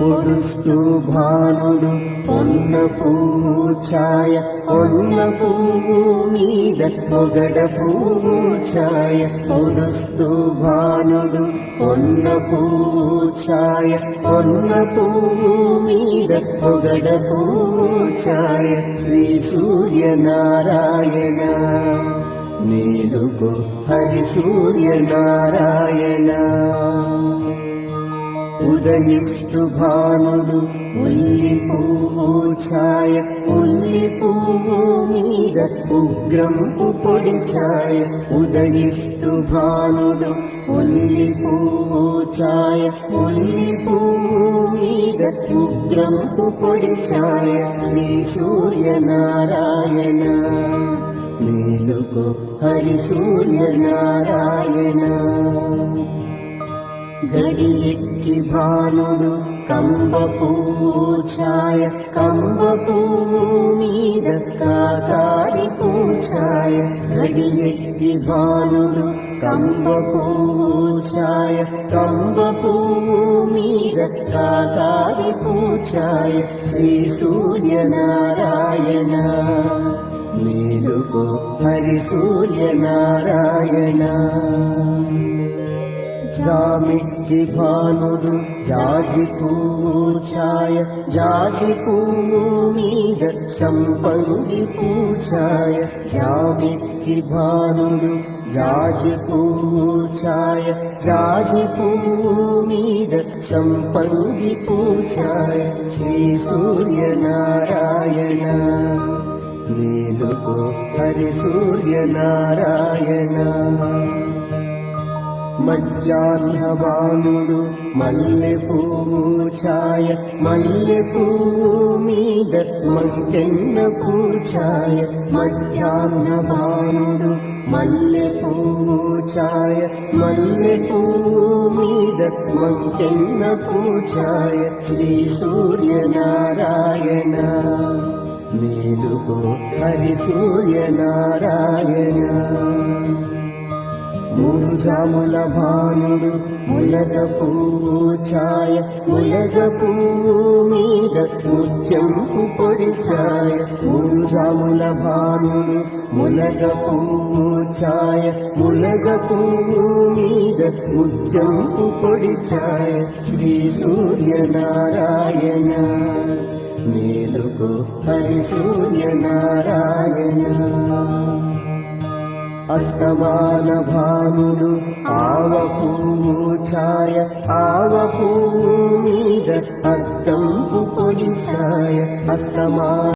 పొడుస్తూ భానుడు పొన్న పువ్వు ఛాయ పొన్న పువ్వు మీద పొగడ పువ్వు ఛాయ. పొడుస్తూ భానుడు పొన్న పువ్వు ఛాయ పొన్న పువ్వు మీద పొగడ పువ్వు ఛాయ. శ్రీ సూర్యనారాయణ మేలుకు హరి సూర్యనారాయణ. ఉదయిస్తు భానుడు ఉల్లి పువ్వు ఛాయ ఉల్లి పువ్వు మీద ఉగ్రంపు పొడి ఛాయ ఉదయిస్తు భానుడు ఉల్లి పువ్వు ఛాయ ఉల్లి పువ్వు మీద ఉగ్రంపు పొడి ఛాయ శ్రీ సూర్యనారాయణ. మేలుకు హరి సూర్యనారాయణ. గడి ఎక్కి భానుడు కంబ పువ్వు కంబ పువ్వు మీద కాకారి పూఛాయ గడి భానుడు కంబ పువ్వు కంబ పువ్వు మీద కాకారి పూఛాయ శ్రీ సూర్యనారాయణ మేలుకో హరి సూర్యనారాయణ. जामि कि भुरु जाजपूच्छ जापूर्मि दत् संपी पूच्छाय जाम कि भानुरु जाज पूय जा पूमि दत् संपी पूच्छाय श्री सूर्य नारायणो हरे सूर्य మీద సంపంగి మల్లె పువ్వు ఛాయ మల్లె పువ్వు మీద మంటెన్న పూఛాయ మధ్యాహ్నవానుడు మల్లె పువ్వు ఛాయ మల్లె పువ్వు మీద మంటెన్న పూచాయ. శ్రీ సూర్యనారాయణ మేలుకో హరి సూర్యనారాయణ. మూడు జాముల భానుడు ములగ పువ్వు ఛాయ ములగ పువ్వు మీద ముత్యంపు పొడి ఛాయ మూడు జాముల భానుడు ములగ పువ్వు ఛాయ ములగ పువ్వు మీద ముత్యంపు పొడి ఛాయ శ్రీ సూర్యనారాయణ మేలుకు హరి సూర్యనారాయణ. అస్తమాన భానుడు ఆవ పువ్వు ఛాయ ఆవ పువ్వు మీద అద్దంపు పొడి ఛాయ అస్తమాన